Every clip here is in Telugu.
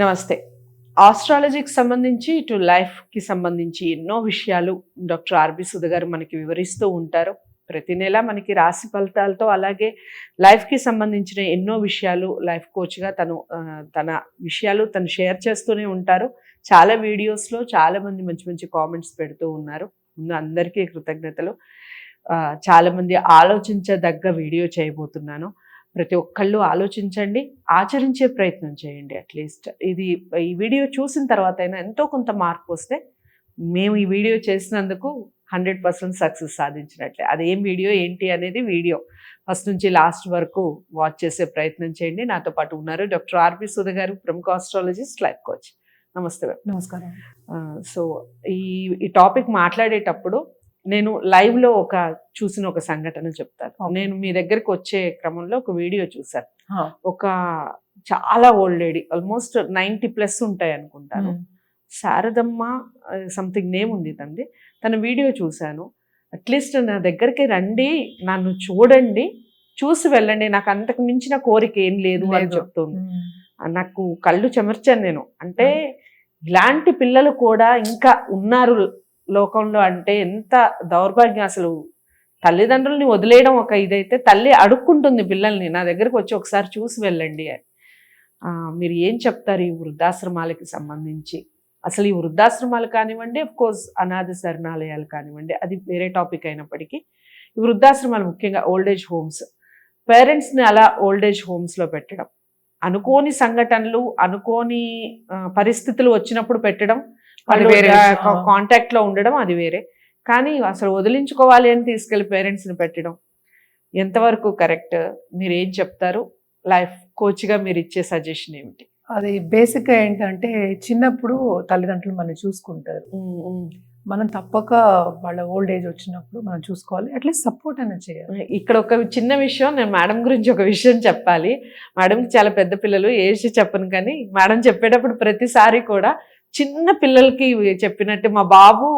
నమస్తే. ఆస్ట్రాలజీకి సంబంధించి ఇటు లైఫ్కి సంబంధించి ఎన్నో విషయాలు డాక్టర్ ఆర్బి సుధ గారు మనకి వివరిస్తూ ఉంటారు. ప్రతి నెల మనకి రాశి ఫలితాలతో అలాగే లైఫ్కి సంబంధించిన ఎన్నో విషయాలు లైఫ్ కోచ్గా తను తన విషయాలు తను షేర్ చేస్తూనే ఉంటారు. చాలా వీడియోస్లో చాలామంది మంచి మంచి కామెంట్స్ పెడుతూ ఉన్నారు. ముందు అందరికీ కృతజ్ఞతలు. చాలామంది ఆలోచించదగ్గ వీడియో చేయబోతున్నాను. ప్రతి ఒక్కళ్ళు ఆలోచించండి ఆచరించే ప్రయత్నం చేయండి అట్లీస్ట్ ఇది ఈ వీడియో చూసిన తర్వాత అయినా ఎంతో కొంత మార్పు వస్తే మేము ఈ వీడియో చేసినందుకు హండ్రెడ్ పర్సెంట్ సక్సెస్ సాధించినట్లే. అదేం వీడియో ఏంటి అనేది వీడియో. ఫస్ట్ నుంచి లాస్ట్ వరకు వాచ్ చేసే ప్రయత్నం చేయండి. నాతో పాటు ఉన్నారు డాక్టర్ ఆర్పి సుధ గారు ప్రముఖ ఆస్ట్రాలజిస్ట్ లైఫ్ కోచ్. నమస్తే. నమస్కారం. సో ఈ ఈ టాపిక్ మాట్లాడేటప్పుడు నేను లైవ్లో ఒక చూసిన ఒక సంఘటన చెప్తాను. నేను మీ దగ్గరికి వచ్చే క్రమంలో ఒక వీడియో చూసాను ఆ. ఒక చాలా old lady almost ninety plus ఉంటాయి అనుకుంటాను. శారదమ్మ సంథింగ్ నేమ్ ఉంది తంది తన వీడియో చూశాను. అట్లీస్ట్ నా దగ్గరికి రండి నన్ను చూడండి చూసి వెళ్ళండి. నాకు అంతకు మించిన కోరిక ఏం లేదు అని. చెప్తుంది. నాకు కళ్ళు చెమర్చాను నేను. అంటే ఇలాంటి పిల్లలు కూడా ఇంకా ఉన్నారు లోకంలో అంటే ఎంత దౌర్భాగ్యం అసలు. తల్లిదండ్రుల్ని వదిలేయడం ఒక ఇదైతే తల్లి అడుక్కుంటుంది పిల్లల్ని నా దగ్గరికి వచ్చి ఒకసారి చూసి వెళ్ళండి అని. మీరు ఏం చెప్తారు ఈ వృద్ధాశ్రమాలకి సంబంధించి? అసలు ఈ వృద్ధాశ్రమాలు కానివ్వండి కోర్స్ అనాథ శరణాలయాలు కానివ్వండి అది వేరే టాపిక్ అయినప్పటికీ ఈ వృద్ధాశ్రమాలు ముఖ్యంగా ఓల్డ్ ఏజ్ హోమ్స్ పేరెంట్స్ని అలా ఓల్డ్ ఏజ్ హోమ్స్లో పెట్టడం అనుకోని సంఘటనలు అనుకోని పరిస్థితులు వచ్చినప్పుడు పెట్టడం వాళ్ళు వేరే. కాంటాక్ట్లో ఉండడం అది వేరే. కానీ అసలు వదిలించుకోవాలి అని తీసుకెళ్ళి పేరెంట్స్ని పెట్టడం ఎంతవరకు కరెక్ట్ మీరు ఏం చెప్తారు? లైఫ్ కోచ్గా మీరు ఇచ్చే సజెషన్ ఏమిటి? అది బేసిక్గా ఏంటంటే చిన్నప్పుడు తల్లిదండ్రులు మనం చూసుకుంటారు. మనం తప్పక వాళ్ళ ఓల్డ్ ఏజ్ వచ్చినప్పుడు మనం చూసుకోవాలి. అట్లీస్ట్ సపోర్ట్ అనేది చేయాలి. ఇక్కడ ఒక చిన్న విషయం నేను మేడం గురించి ఒక విషయం చెప్పాలి. మేడంకి చాలా పెద్ద పిల్లలు ఏజ్ చెప్పను కానీ మేడం చెప్పేటప్పుడు ప్రతిసారి కూడా చిన్న పిల్లలకి చెప్పినట్టు మా బాబు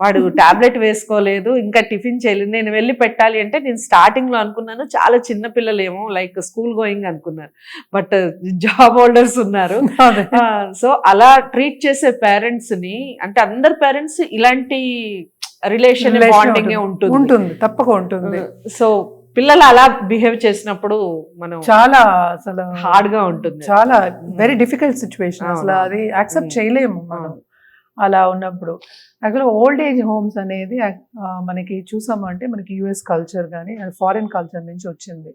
వాడు టాబ్లెట్ వేసుకోలేదు ఇంకా టిఫిన్ చేయలేదు. నేను వెళ్ళి పెట్టాలి అంటే నేను స్టార్టింగ్లో అనుకున్నాను చాలా చిన్న పిల్లలేమో లైక్ స్కూల్ గోయింగ్ అనుకున్నాను బట్ జాబ్ హోల్డర్స్ ఉన్నారు. సో అలా ట్రీట్ చేసే పేరెంట్స్ని అంటే అందరు పేరెంట్స్ ఇలాంటి రిలేషన్ బాండింగ్ ఉంటుంది. ఉంటుంది. తప్పక ఉంటుంది. సో పిల్లలు అలా బిహేవ్ చేసినప్పుడు మనం చాలా అసలు హార్డ్గా ఉంటుంది చాలా వెరీ డిఫికల్ట్ సిచ్యువేషన్ అసలు. అది యాక్సెప్ట్. చేయలేము మనం. అలా ఉన్నప్పుడు. యాక్చువల్గా ఓల్డ్ ఏజ్ హోమ్స్ అనేది మనకి చూసామంటే మనకి యుఎస్ కల్చర్ కానీ ఫారిన్ కల్చర్ నుంచి వచ్చింది.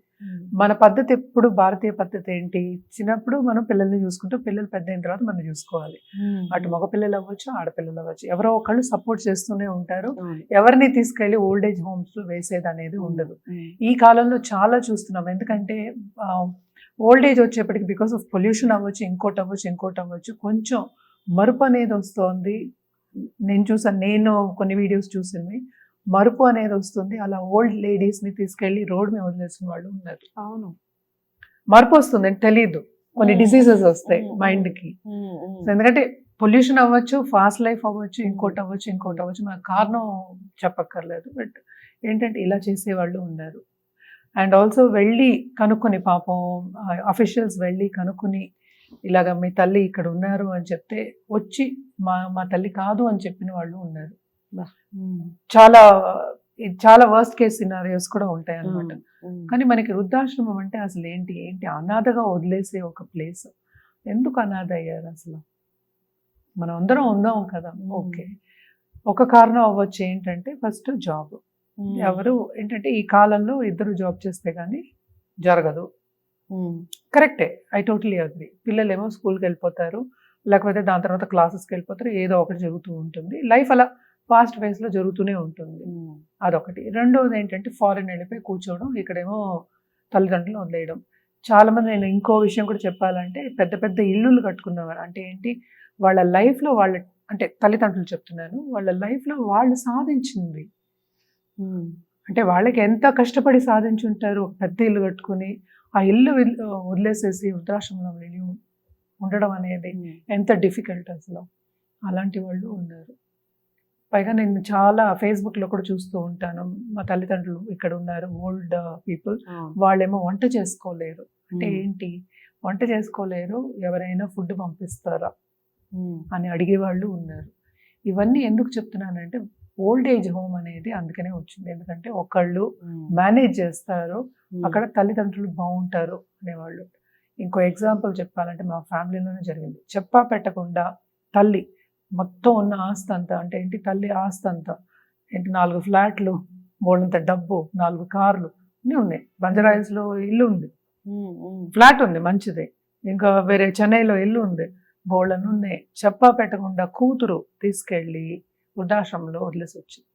మన పద్ధతి ఎప్పుడు భారతీయ పద్ధతి ఏంటి? చిన్నప్పుడు మనం పిల్లల్ని చూసుకుంటాం పిల్లలు పెద్ద అయిన తర్వాత మనం చూసుకోవాలి. అటు మగ పిల్లలు అవ్వచ్చు ఆడపిల్లలు అవ్వచ్చు. ఎవరో ఒకళ్ళు సపోర్ట్ చేస్తూనే ఉంటారు. ఎవరిని తీసుకెళ్ళి ఓల్డ్ ఏజ్ హోమ్స్ వేసేది అనేది ఉండదు. ఈ కాలంలో చాలా చూస్తున్నాం. ఎందుకంటే ఓల్డ్ ఏజ్ వచ్చేప్పటికి బికాస్ ఆఫ్ పొల్యూషన్ అవ్వచ్చు ఇంకోటి అవ్వచ్చు ఇంకోటి అవ్వచ్చు కొంచెం మరుపు అనేది వస్తోంది. నేను చూసాను నేను కొన్ని వీడియోస్ చూసింది. మరుపు అనేది వస్తుంది. అలా ఓల్డ్ లేడీస్ని తీసుకెళ్ళి రోడ్ మీద వదిలేసిన వాళ్ళు ఉన్నారు. అవును. మరుపు వస్తుంది అని తెలియదు కొన్ని. డిసీజెస్ వస్తాయి Mm, మైండ్కి ఎందుకంటే పొల్యూషన్ అవ్వచ్చు ఫాస్ట్ లైఫ్ అవ్వచ్చు ఇంకోటి అవ్వచ్చు ఇంకోటి అవ్వచ్చు. మనకు కారణం చెప్పక్కర్లేదు. బట్ ఏంటంటే ఇలా చేసేవాళ్ళు ఉన్నారు. అండ్ ఆల్సో వెళ్ళి కనుక్కొని పాపం అఫీషియల్స్ వెళ్ళి కనుక్కొని ఇలాగ మీ తల్లి ఇక్కడ ఉన్నారు అని చెప్తే వచ్చి మా మా తల్లి కాదు అని చెప్పిన వాళ్ళు ఉన్నారు. చాలా చాలా వర్స్ట్ కేస్ సినారియోస్ కూడా ఉంటాయి అన్నమాట కానీ మనకి వృద్ధాశ్రమం అంటే అసలు ఏంటి? ఏంటి? అనాథగా వదిలేసే ఒక ప్లేస్ ఎందుకు అనాథ అయ్యారు అసలు? మనం అందరం ఉందాం కదా. ఓకే. ఒక కారణం అవ్వచ్చు ఏంటంటే ఫస్ట్ జాబ్ ఎవరు ఏంటంటే ఈ కాలంలో ఇద్దరు జాబ్ చేస్తే కానీ జరగదు. కరెక్టే ఐ టోటలీ అగ్రి పిల్లలు ఏమో స్కూల్కి వెళ్ళిపోతారు. లేకపోతే దాని తర్వాత క్లాసెస్కి వెళ్ళిపోతారు. ఏదో ఒకటి జరుగుతూ ఉంటుంది. లైఫ్ అలా ఫాస్ట్లో జరుగుతూనే ఉంటుంది. అదొకటి. రెండవది ఏంటంటే ఫారెన్ వెళ్ళిపోయి కూర్చోవడం ఇక్కడేమో తల్లిదండ్రులు వదిలేయడం. చాలా మంది నేను ఇంకో విషయం కూడా చెప్పాలంటే పెద్ద పెద్ద ఇల్లులు కట్టుకున్నవారు. అంటే ఏంటి? వాళ్ళ లైఫ్లో వాళ్ళ అంటే తల్లిదండ్రులు చెప్తున్నాను. వాళ్ళ లైఫ్లో వాళ్ళు సాధించింది. అంటే వాళ్ళకి ఎంత కష్టపడి సాధించుంటారు? పెద్ద ఇల్లు కట్టుకుని ఆ ఇల్లు వదిలేసేసి వృద్ధాశ్రమంలో వెళ్ళి ఉండడం అనేది ఎంత డిఫికల్ట్ అసలు. అలాంటి వాళ్ళు ఉన్నారు. పైగా నేను చాలా ఫేస్బుక్లో కూడా చూస్తూ ఉంటాను. మా తల్లిదండ్రులు ఇక్కడ ఉన్నారు ఓల్డ్ పీపుల్ వాళ్ళేమో వంట చేసుకోలేరు. అంటే ఏంటి? వంట చేసుకోలేరు ఎవరైనా ఫుడ్ పంపిస్తారా? అని అడిగేవాళ్ళు ఉన్నారు. ఇవన్నీ ఎందుకు చెప్తున్నానంటే ఓల్డ్ ఏజ్ హోమ్ అనేది అందుకనే వచ్చింది. ఎందుకంటే ఒకళ్ళు మేనేజ్ చేస్తారు అక్కడ తల్లిదండ్రులు బాగుంటారు అనేవాళ్ళు. ఇంకో ఎగ్జాంపుల్ చెప్పాలంటే మా ఫ్యామిలీలోనే జరిగింది. చెప్పా పెట్టకుండా తల్లి మొత్తం ఉన్న ఆస్తి అంతా అంటే ఏంటి తల్లి ఆస్తి అంతా? ఏంటి నాలుగు ఫ్లాట్లు బోళ్ళంత డబ్బు నాలుగు కార్లు అన్నీ ఉన్నాయి. బంజరాయిల్స్లో ఇల్లు ఉంది. ఫ్లాట్ ఉంది మంచిది. ఇంకా వేరే చెన్నైలో ఇల్లు ఉంది. బోళ్ళను ఉన్నాయి. చెప్పా పెట్టకుండా కూతురు తీసుకెళ్ళి వృద్ధాశ్రమంలో వదిలేసి వచ్చింది.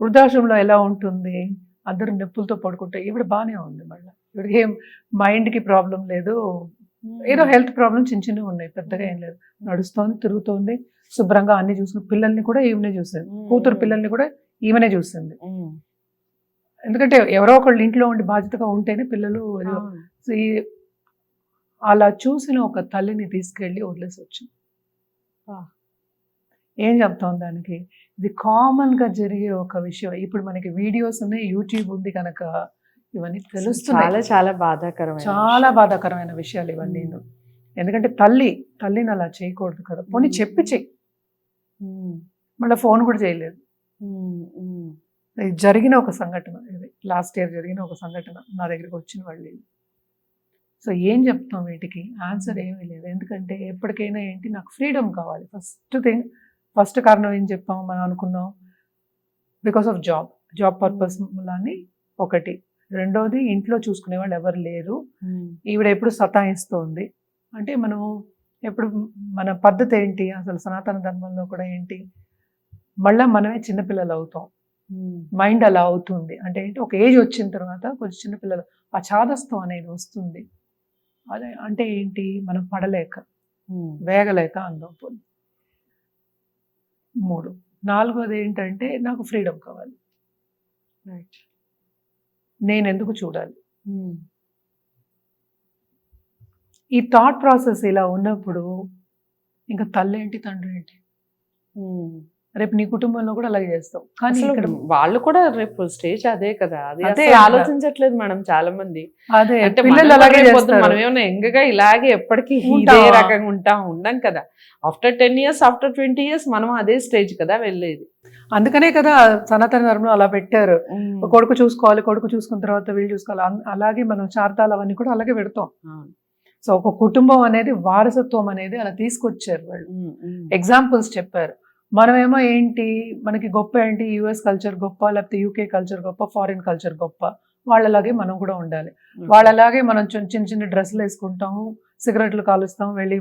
వృద్ధాశ్రమంలో ఎలా ఉంటుంది? అందరూ నొప్పులతో పడుకుంటే ఈవిడ బాగానే ఉంది మళ్ళీ. ఈవిడకి ఏం మైండ్కి ప్రాబ్లం లేదు. ఏదో హెల్త్ ప్రాబ్లమ్ చిన్న చిన్నవి ఉన్నాయి పెద్దగా ఏం లేదు. నడుస్తోంది తిరుగుతోంది. శుభ్రంగా అన్ని చూసుకుని పిల్లల్ని కూడా ఈమెనే చూసింది. కూతురు పిల్లల్ని కూడా ఈమెనే చూసింది. ఎందుకంటే ఎవరో ఒకళ్ళు ఇంట్లో ఉండి బాధ్యతగా ఉంటేనే పిల్లలు అలా చూసిన ఒక తల్లిని తీసుకెళ్ళి వదిలేసి వచ్చింది. ఏం చెప్తాం దానికి? ఇది కామన్గా జరిగే ఒక విషయం. ఇప్పుడు మనకి వీడియోస్ ఉన్నాయి యూట్యూబ్ ఉంది కనుక ఇవన్నీ చాలా తెలుస్తున్నాయి. చాలా బాధాకరమైన చాలా బాధాకరమైన విషయాలు ఇవన్నీ. ఎందుకంటే తల్లి తల్లిని అలా చేయకూడదు కదా. పోనీ. చెప్పి చెయ్యి మళ్ళీ ఫోన్ కూడా చేయలేదు. జరిగిన ఒక సంఘటన. ఇది లాస్ట్ ఇయర్ జరిగిన ఒక సంఘటన. నా దగ్గరికి వచ్చిన వాళ్ళు. సో ఏం చెప్తాం వీటికి? ఆన్సర్ ఏమీ లేదు. ఎందుకంటే ఎప్పటికైనా ఏంటి నాకు ఫ్రీడమ్ కావాలి. ఫస్ట్ థింగ్ ఫస్ట్ కారణం ఏం చెప్పాం మనం అనుకున్నాం? Because of job job purpose అని ఒకటి. రెండోది ఇంట్లో చూసుకునే వాళ్ళు ఎవరు లేరు. ఉమ్, ఈవిడ ఎప్పుడు సతాయిస్తోంది. అంటే మనం ఎప్పుడు మన పద్ధతి ఏంటి? అసలు సనాతన ధర్మంలో కూడా ఏంటి? మళ్ళీ మనమే చిన్నపిల్లలు అవుతాం. మైండ్ అలా అవుతుంది. అంటే ఏంటి? ఒక ఏజ్ వచ్చిన తర్వాత కొంచెం చిన్నపిల్లలు ఆ చాదస్తం అనేది వస్తుంది. అదే అంటే ఏంటి? మనం పడలేక వేగలేక అందం పోతుంది మూడు. నాలుగోది ఏంటంటే నాకు ఫ్రీడమ్ కావాలి. నేను ఎందుకు చూడాలి? ఈ థాట్ ప్రాసెస్ ఇలా ఉన్నప్పుడు ఇంకా తల్లి ఏంటి తండ్రి ఏంటి. రేపు నీ కుటుంబంలో కూడా అలాగే చేస్తావు. కానీ ఇక్కడ వాళ్ళు కూడా రేపు స్టేజ్ అదే కదా. అది. ఆలోచించట్లేదు మేడం చాలా మంది అదే అంటే పిల్లలు అలాగే మనం ఏమైనా ఎంగగా ఇలాగే ఎప్పటికీ ఇదే? రకంగా ఉంటాం ఉండం కదా. After ten years after twenty years మనం అదే స్టేజ్ కదా వెళ్ళేది. అందుకనే కదా సనాతన ధర్మంలో అలా పెట్టారు. కొడుకు చూసుకోవాలి కొడుకు చూసుకున్న తర్వాత వీళ్ళు చూసుకోవాలి. అలాగే మనం చార్తాలు అవన్నీ కూడా అలాగే పెడతాం. సో ఒక కుటుంబం అనేది వారసత్వం అనేది అలా తీసుకొచ్చారు వాళ్ళు. ఎగ్జాంపుల్స్ చెప్పారు. మనమేమో ఏంటి? మనకి గొప్ప ఏంటి? యుఎస్ కల్చర్ గొప్ప లేకపోతే యూకే కల్చర్ గొప్ప ఫారిన్ కల్చర్ గొప్ప. వాళ్ళలాగే మనం కూడా ఉండాలి. వాళ్ళలాగే మనం చిన్న చిన్న డ్రెస్సులు వేసుకుంటాము సిగరెట్లు కాలుస్తాం వెళ్ళి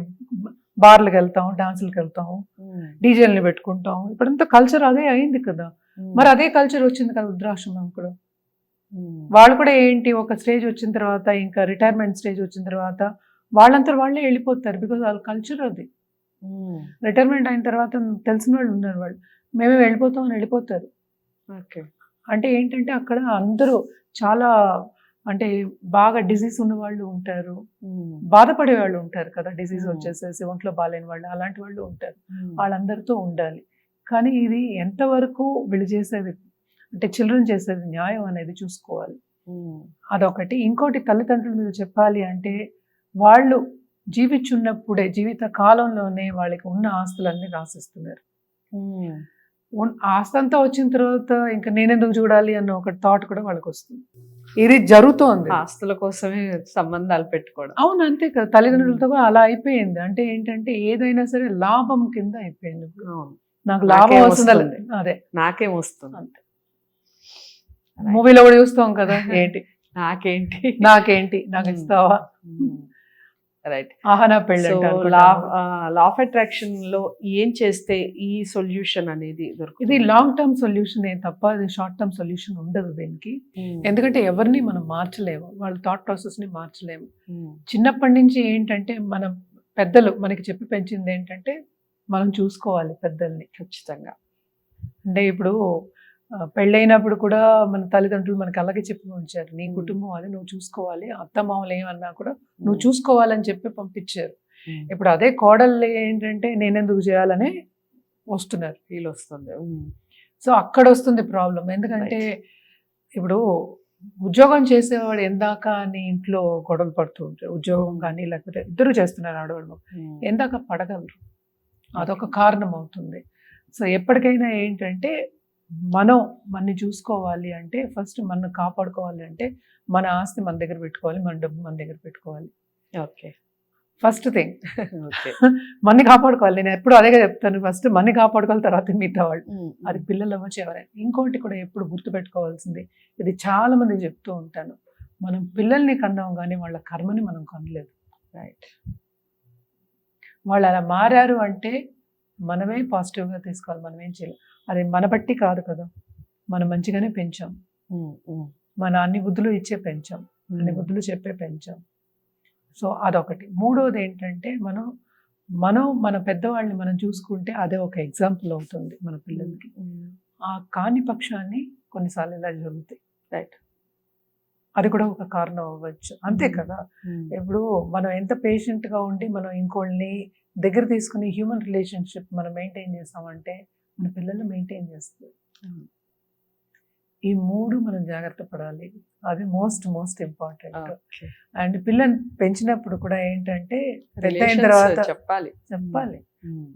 బార్లకు వెళ్తాం డాన్సులకు వెళ్తాం ఉమ్, డీజేల్ని పెట్టుకుంటాం ఇప్పుడంతా కల్చర్ అదే అయింది కదా. మరి అదే కల్చర్ వచ్చింది కదా వృద్ధాశ్రమం కూడా. వాళ్ళు కూడా ఏంటి? ఒక స్టేజ్ వచ్చిన తర్వాత ఇంకా రిటైర్మెంట్ స్టేజ్ వచ్చిన తర్వాత వాళ్ళంతా వాళ్ళే వెళ్ళిపోతారు బికాజ్ వాళ్ళ కల్చర్ అది. రిటైర్మెంట్ అయిన తర్వాత తెలిసిన వాళ్ళు ఉన్నారు వాళ్ళు. మేమే వెళ్ళిపోతాం అని వెళ్ళిపోతారు. ఓకే. అంటే ఏంటంటే అక్కడ అందరూ చాలా అంటే బాగా డిసీజ్ ఉన్న వాళ్ళు ఉంటారు. బాధపడే వాళ్ళు ఉంటారు కదా డిసీజ్. వచ్చేసేసి ఒంట్లో బాగాలేని వాళ్ళు అలాంటి వాళ్ళు ఉంటారు. వాళ్ళందరితో ఉండాలి. కానీ ఇది ఎంతవరకు వీళ్ళు చేసేది అంటే చిల్డ్రన్ చేసేది న్యాయం అనేది చూసుకోవాలి. అదొకటి. ఇంకోటి తల్లిదండ్రుల మీద చెప్పాలి అంటే వాళ్ళు జీవించున్నప్పుడే జీవిత కాలంలోనే వాళ్ళకి ఉన్న ఆస్తులన్నీ రాసిస్తున్నారు. ఉమ్. ఉన్- ఆస్తి అంతా వచ్చిన తర్వాత ఇంకా నేనెందుకు చూడాలి అన్న ఒక థాట్ కూడా వాళ్ళకి వస్తుంది ఇది జరుగుతోంది. ఆస్తుల కోసమే సంబంధాలు పెట్టుకోవడం. అవును అంతే కదా. తల్లిదండ్రులతో అలా అయిపోయింది. అంటే ఏంటంటే ఏదైనా సరే లాభం కింద అయిపోయింది. నాకు లాభం వస్తుందా? అదే. నాకేం వస్తుంది? అంతే. మూవీలో కూడా చూస్తాం కదా ఏంటి? నాకేంటి? నాకేంటి? నాకు. ఇస్తావా? రైట్ ఆహనా పెళ్ళి లా ఆఫ్ అట్రాక్షన్లో ఏం చేస్తే ఈ సొల్యూషన్ అనేది దొరుకుతుంది? ఇది లాంగ్ టర్మ్ సొల్యూషన్ ఏ తప్ప ఇది షార్ట్ టర్మ్ సొల్యూషన్ ఉండదు దీనికి. ఉమ్, ఎందుకంటే ఎవరిని మనం మార్చలేము. వాళ్ళ థాట్ ప్రాసెస్ని మార్చలేము. ఉమ్, చిన్నప్పటి నుంచి ఏంటంటే మన పెద్దలు మనకి చెప్పి పెంచింది ఏంటంటే మనం చూసుకోవాలి పెద్దల్ని. ఖచ్చితంగా. అంటే ఇప్పుడు పెళ్ళైనప్పుడు కూడా మన తల్లిదండ్రులు మనకి అలాగే చెప్పి ఉంచారు నీ. కుటుంబం అది నువ్వు చూసుకోవాలి అత్త మామూలు ఏమన్నా కూడా నువ్వు చూసుకోవాలని చెప్పి పంపించారు. ఇప్పుడు అదే కోడళ్ళు ఏంటంటే నేనెందుకు చేయాలని వస్తున్నారు. ఫీల్ వస్తుంది. సో అక్కడ వస్తుంది ప్రాబ్లం ఎందుకంటే ఇప్పుడు ఉద్యోగం చేసేవాడు ఎందాక అని ఇంట్లో గొడవలు పడుతూ ఉంటారు. ఉద్యోగం కానీ లేకపోతే ఇద్దరు చేస్తున్నారు ఆడవాళ్ళు ఎందాక పడగలరు. అదొక కారణం అవుతుంది సో ఎప్పటికైనా ఏంటంటే మనం మనని చూసుకోవాలి అంటే ఫస్ట్ మనం కాపాడుకోవాలి అంటే మన ఆస్తి మన దగ్గర పెట్టుకోవాలి మన డబ్బు మన దగ్గర పెట్టుకోవాలి. ఓకే. First thing okay. మన్ని కాపాడుకోవాలి. నేను ఎప్పుడు అదే చెప్తాను. ఫస్ట్ మన్ని కాపాడుకోవాలి తర్వాత మిగతా వాళ్ళు. అది పిల్లలు అవ్వచ్చు ఎవరైనా ఇంకోటి కూడా ఎప్పుడు గుర్తుపెట్టుకోవాల్సింది. ఇది చాలా మందికి చెప్తూ ఉంటాను. మనం పిల్లల్ని కన్నాం కానీ వాళ్ళ కర్మని మనం కనలేదు. రైట్ వాళ్ళు అలా మారారు అంటే మనమే పాజిటివ్గా తీసుకోవాలి మనం ఏం చేయాలి? అది మన బట్టి కాదు కదా. మనం మంచిగానే పెంచాం. మన అన్ని బుద్ధులు ఇచ్చే పెంచాం. అన్ని బుద్ధులు చెప్పే పెంచాం. సో అదొకటి. మూడోది ఏంటంటే మనం మనం మన పెద్దవాళ్ళని మనం చూసుకుంటే అదే ఒక ఎగ్జాంపుల్ అవుతుంది మన పిల్లలకి. ఆ కాని పక్షాన్ని కొన్నిసార్లు ఇలా జరుగుతాయి. రైట్ అది కూడా ఒక కారణం అవ్వచ్చు. అంతే కదా. ఇప్పుడు మనం ఎంత patient గా ఉండి మనం ఇంకోళ్ళని దగ్గర తీసుకుని హ్యూమన్ రిలేషన్షిప్ మనం మెయింటైన్ చేస్తామంటే మన పిల్లలు మెయింటైన్ చేస్తారు. ఈ మూడు మనం జాగ్రత్త పడాలి. అది మోస్ట్ మోస్ట్ ఇంపార్టెంట్ అండ్ పిల్లల్ని పెంచినప్పుడు కూడా ఏంటంటే పెద్ద అయిన తర్వాత చెప్పాలి. చెప్పాలి.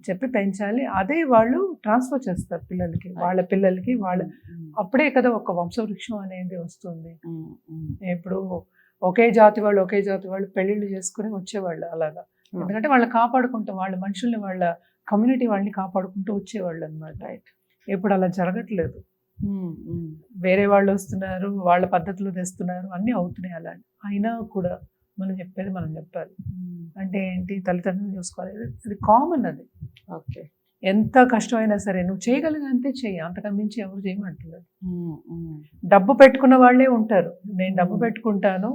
చెప్పి పెంచాలి. అదే వాళ్ళు ట్రాన్స్ఫర్ చేస్తారు పిల్లలకి వాళ్ళ పిల్లలకి వాళ్ళ అప్పుడే కదా ఒక వంశవృక్షం అనేది వస్తుంది. ఇప్పుడు ఒకే జాతి వాళ్ళు ఒకే జాతి వాళ్ళు పెళ్ళిళ్ళు చేసుకుని వచ్చేవాళ్ళు అలాగా. ఎందుకంటే వాళ్ళు కాపాడుకుంటూ వాళ్ళ మనుషుల్ని వాళ్ళ కమ్యూనిటీ వాళ్ళని కాపాడుకుంటూ వచ్చేవాళ్ళు అనమాట రైట్ ఇప్పుడు అలా జరగట్లేదు. వేరే వాళ్ళు వస్తున్నారు వాళ్ళ పద్ధతులు తెస్తున్నారు అన్నీ అవుతున్నాయి అలా. అయినా కూడా మనం చెప్పేది మనం చెప్పాలి. అంటే ఏంటి? తల్లిదండ్రులు చూసుకోవాలి. అది కామన్ అది. ఓకే ఎంత కష్టమైనా సరే నువ్వు చేయగలిగినంతే చెయ్యి. అంతకన్నా మించి ఎవరు చేయమంటలేదు. డబ్బు పెట్టుకున్న వాళ్ళే ఉంటారు. నేను డబ్బు Hmm. పెట్టుకుంటాను.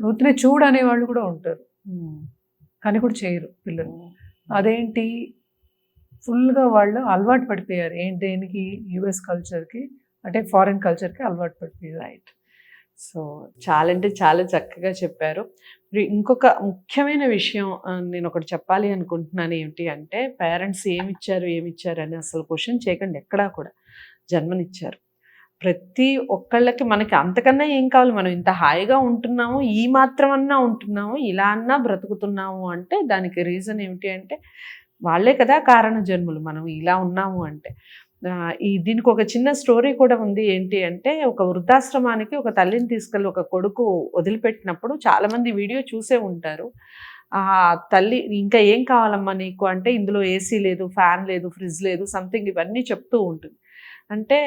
నువ్వునే చూడు అనే వాళ్ళు కూడా ఉంటారు. కానీ కూడా చేయరు పిల్లలు. అదేంటి? ఫుల్గా వాళ్ళు అలవాటు పడిపోయారు. ఏంటి దేనికి? యుఎస్ కల్చర్కి అంటే ఫారిన్ కల్చర్కి అలవాటు పడిపోయారు. రైట్. సో చాలా అంటే చాలా చక్కగా చెప్పారు. ఇంకొక ముఖ్యమైన విషయం నేను ఒకటి చెప్పాలి అనుకుంటున్నాను ఏమిటి అంటే పేరెంట్స్ ఏమిచ్చారు ఏమిచ్చారు అని అసలు క్వశ్చన్ చేయకండి ఎక్కడా కూడా జన్మనిచ్చారు. ప్రతి ఒక్కళ్ళకి మనకి అంతకన్నా ఏం కావాలి? మనం ఇంత హాయిగా ఉంటున్నాము ఈ మాత్రం అన్నా ఉంటున్నాము ఇలా అన్నా బ్రతుకుతున్నాము అంటే దానికి రీజన్ ఏమిటి అంటే వాళ్ళే కదా కారణ జన్ములు మనం ఇలా ఉన్నాము అంటే. ఈ దీనికి ఒక చిన్న స్టోరీ కూడా ఉంది. ఏంటి అంటే ఒక వృద్ధాశ్రమానికి ఒక తల్లిని తీసుకెళ్ళి ఒక కొడుకు వదిలిపెట్టినప్పుడు చాలామంది వీడియో చూసే ఉంటారు. ఆ తల్లి ఇంకా ఏం కావాలమ్మా నీకు? అంటే ఇందులో ఏసీ లేదు ఫ్యాన్ లేదు ఫ్రిడ్జ్ లేదు సంథింగ్ ఇవన్నీ చెప్తూ ఉంటుంది. అంటే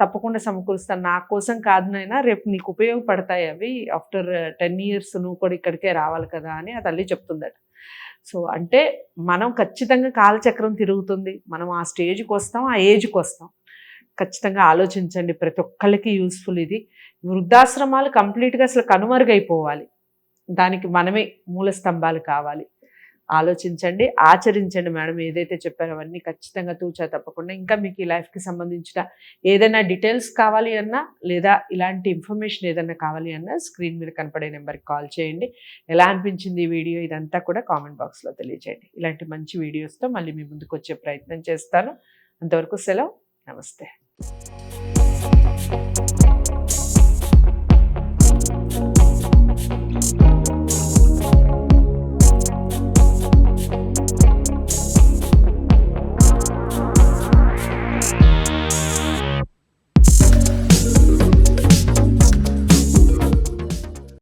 తప్పకుండా సమకూరుస్తాను. నా కోసం కాదు నైనా రేపు నీకు ఉపయోగపడతాయి అవి. ఆఫ్టర్ టెన్ ఇయర్స్ నువ్వు కూడా ఇక్కడికే రావాలి కదా అని ఆ తల్లి చెప్తుందట. సో అంటే మనం ఖచ్చితంగా కాలచక్రం తిరుగుతుంది. మనం ఆ స్టేజ్కి వస్తాం ఆ ఏజ్కి వస్తాం. ఖచ్చితంగా ఆలోచించండి. ప్రతి ఒక్కళ్ళకి యూస్ఫుల్ ఇది. వృద్ధాశ్రమాలు కంప్లీట్గా అసలు కనుమరుగైపోవాలి. దానికి మనమే మూల స్తంభాలు కావాలి. ఆలోచించండి ఆచరించండి మేడం. ఏదైతే చెప్పారో అవన్నీ ఖచ్చితంగా తూచా తప్పకుండా. ఇంకా మీకు ఈ లైఫ్కి సంబంధించిన ఏదైనా డీటెయిల్స్ కావాలి అన్నా లేదా ఇలాంటి ఇన్ఫర్మేషన్ ఏదైనా కావాలి అన్నా స్క్రీన్ మీద కనపడే నెంబర్కి కాల్ చేయండి. ఎలా అనిపించింది ఈ వీడియో? ఇదంతా కూడా కామెంట్ బాక్స్లో తెలియజేయండి ఇలాంటి మంచి వీడియోస్తో మళ్ళీ మీ ముందుకు వచ్చే ప్రయత్నం చేస్తాను. అంతవరకు సెలవు. నమస్తే.